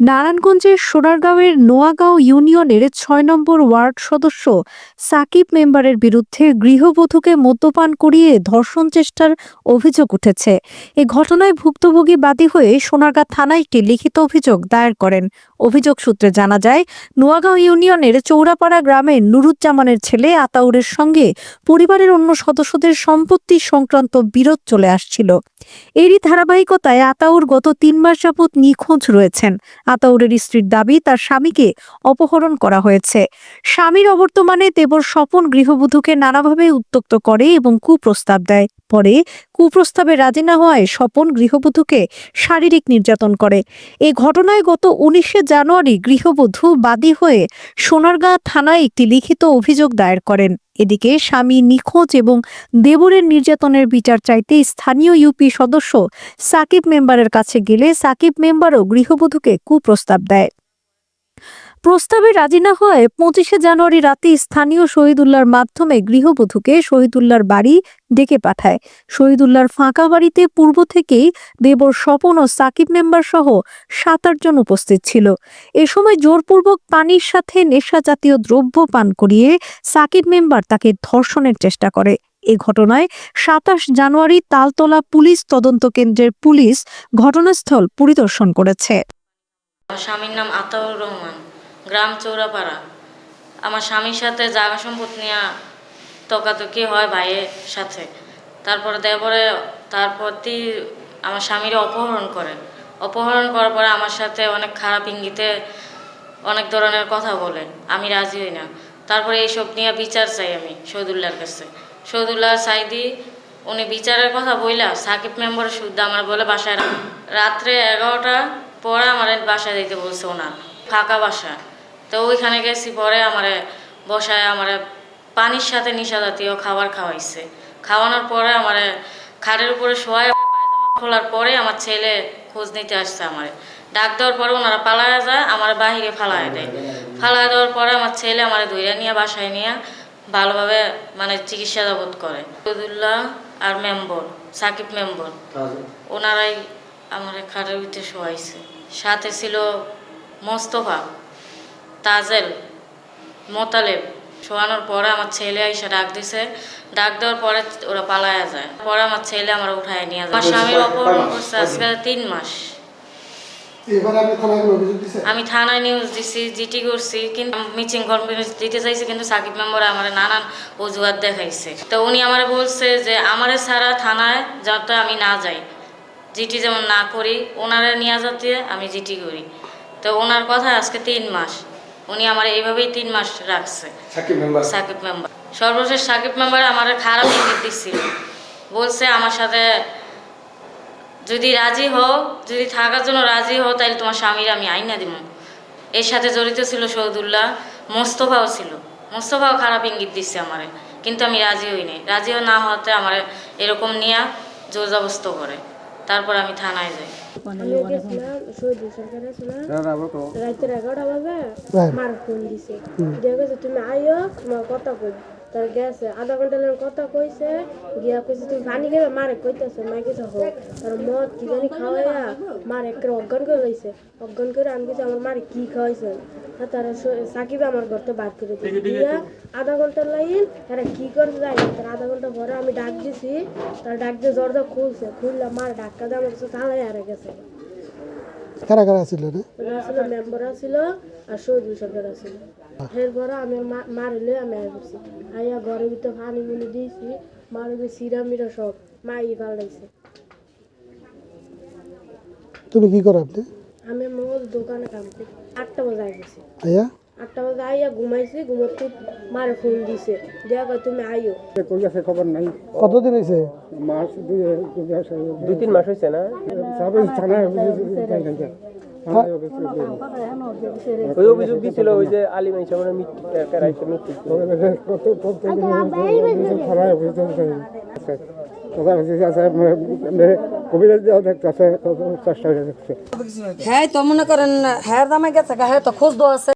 নারায়ণগঞ্জের সোনারগাঁওয়ের নোয়াগাঁও ইউনিয়নের ছয় নম্বর ওয়ার্ড সদস্য সাকিব মেম্বারের বিরুদ্ধে গৃহবধূকে মদ্যপান করিয়ে ধর্ষণ চেষ্টার অভিযোগ উঠেছে। এ ঘটনায় ভুক্তভোগী বাদী হয়ে সোনারগাঁ থানায় একটি লিখিত অভিযোগ দায়ের করেন। অভিযোগ সূত্রে জানা যায়, নোয়াগাঁও ইউনিয়নের চৌরাপাড়া গ্রামের নুরুজ্জামানের ছেলে আতাউরের সঙ্গে পরিবারের অন্য সদস্যদের সম্পত্তি সংক্রান্ত বিরোধ চলে আসছিল। এরই ধারাবাহিকতায় আতাউর গত তিন মাস যাবৎ নিখোঁজ রয়েছেন। আতাউরের স্ত্রীর দাবি, তার স্বামীকে অপহরণ করা হয়েছে। স্বামীর অবর্তমানে দেবর স্বপন গৃহবধূকে নানাভাবে উত্তক্ত করে এবং কুপ্রস্তাব দেয়। পরে কুপ্রস্তাবে রাজি না হওয়ায় স্বপন গৃহবধূকে শারীরিক নির্যাতন করে। এ ঘটনায় গত উনিশে জানুয়ারি গৃহবধূ বাদী হয়ে সোনারগাঁ থানায় একটি লিখিত অভিযোগ দায়ের করেন। এদিকে স্বামী নিখোঁজ এবং দেবরের নির্যাতনের বিচার চাইতে স্থানীয় ইউপি সদস্য সাকিব মেম্বারের কাছে গেলে সাকিব মেম্বারও গৃহবধূকে কুপ্রস্তাব দেয়। প্রস্তাবে রাজি না হওয়ায় পঁচিশে জানুয়ারি রাতে স্থানীয় শহীদুল্লাহর মাধ্যমে গৃহবধূকে শহীদুল্লাহর বাড়ি ডেকে পাঠায়। শহীদুল্লাহর ফাঁকা বাড়িতে পূর্ব থেকেই দেবর স্বপন ও সাকিব মেম্বার সহ সাত আটজন উপস্থিত ছিল। এ সময় জোরপূর্বক পানির সাথে নেশা জাতীয় দ্রব্য পান করিয়ে সাকিব মেম্বার তাকে ধর্ষণের চেষ্টা করে। এ ঘটনায় সাতাশ জানুয়ারি তালতলা পুলিশ তদন্ত কেন্দ্রের পুলিশ ঘটনাস্থল পরিদর্শন করেছে। স্বামীর নাম আতাউর রহমান। গ্রাম চৌরাপাড়া। আমার স্বামীর সাথে জায়গা সম্পদ নিয়ে তকাতকি হয় ভাইয়ের সাথে। তারপরে দেবরে, তারপর তি আমার স্বামীর অপহরণ করে। অপহরণ করার পরে আমার সাথে অনেক খারাপ ইঙ্গিতে অনেক ধরনের কথা বলে। আমি রাজি হই না। তারপরে এইসব নিয়ে বিচার চাই আমি শহীদুল্লাহর কাছে। শহীদুল্লাহ সাইদি, উনি বিচারের কথা বইলা সাকিব মেম্বার শুদ্ধ আমার বলে বাসায় রাত্রে এগারোটা পরে আমার বাসায় দিতে বলছে ওনার। ফাঁকা বাসা। তো ওইখানে গেছি পরে আমার বসায় আমার পানির সাথে নিশা জাতীয় খাবার খাওয়াইছে। খাওয়ানোর পরে আমার খাটের উপরে শোয়ায় পায়জামা খোলার পরে আমার ছেলে খোঁজ নিতে আসছে আমার। ডাক দেওয়ার পরে ওনারা পালায় যায় আমার বাহিরে ফালায় দেয়। ফালায় দেওয়ার পরে আমার ছেলে আমার ধৈর্য নিয়ে বাসায় নিয়ে ভালোভাবে মানে চিকিৎসা যাবত করে। আবদুল্লাহ আর মেম্বর সাকিব মেম্বর ওনারাই আমার খাটের ভিতরে শোয়াইছে। সাথে ছিল মোস্তফা। তাজেল মোতালেব। শোয়ানোর পরে আমার ছেলে এসে ডাক দিছে। ডাক দেওয়ার পরে ওরা পালায়া যায়। পরে আমার ছেলে আমার উঠায় নিয়ে যায়। আমার স্বামীর অপহরণ করছে আজকে তিন মাস। আমি থানায় নিউজ দিছি জিটি করছি কিন্তু মিচিং কনফারেন্স দিতে চাইছি কিন্তু সাকিব মেম্বার আমার নানান অজুহাত দেখাইছে। তো উনি আমার বলছে যে আমারে ছাড়া থানায় যাতে আমি না যাই। জিটি যেমন না করি ওনারা নিয়ে যাতে আমি জিটি করি। তো ওনার কথা আজকে তিন মাস। উনি আমার এইভাবেই তিন মাস রাখছে। সাকিব মেম্বার সাকিব মেম্বার সর্বশেষ সাকিব মেম্বার আমার খারাপ ইঙ্গিত দিচ্ছিল বলছে আমার সাথে যদি রাজি হও যদি থাকার জন্য রাজি হও তাহলে তোমার স্বামীর আমি আইনা দিব এর সাথে জড়িত ছিল সৌদুল্লাহ মোস্তফাও ছিল। মোস্তফাও খারাপ ইঙ্গিত দিচ্ছে আমারে। কিন্তু আমি রাজি হইনি রাজি না হতে আমার এরকম নিয়ে জোর জবস্ত করে। তারপর আমি থানায় যাই। রাতের এগারোটা বাজে মার ফোন দিছে। তুমি আইও তোমার কথা কই তার গেছে। আধা ঘণ্টা লাগে কথা কইছে গিয়া কইছে তুমি পানি খাবে মারে কইতেছে মা কিছু হোক তার মদ কি জানি খাওয়াইয়া মার একটা অজ্ঞান করে লইছে। অজ্ঞান করে আমি কিছু আমার মারে কি খাওয়াইছে? তারা সাকিব আমার ঘরতে বাদ করে দিয়েছে দিয়া আধা ঘণ্টা লাইন এরা কি করে যায় তার আধা ঘণ্টা পরে আমি ডাক দিছি তার ডাক দিয়ে জর্দা খুলছে। খুললে মার ডাক্কা দিয়ে আমার কাছে তালাই হারে গেছে। কারা কারা ছিল রে? আসলে মেম্বার ছিল আর সৌদি সরকার ছিল এরপরে আমি মারিলে আমি আয় করছি আইয়া ঘরের ভিতরে পানি মুনি দিয়েছি মারবে সিরা মিরা সব মাই পাল্টাইছে তুমি কি করো আপনি? আমি মোর দোকানে কাম করি। আটটা বাজে আই গেছি আইয়া আটটা বাজে আইয়া ঘুমাইছি ঘুমাতে মারে ফোন দিছে। দেখা কয় তুমি আইও। কই আছে খবর নাই। কতদিন হয়েছে মাস দুই দুই তিন মাস হয়েছে না? সবাই থানায় ওই অভিযোগ দিছিল যে হ্যাঁ তো মনে করেন হ্যাঁ দামে গেছে হ্যাঁ তো খোঁজ দেওয়া আছে।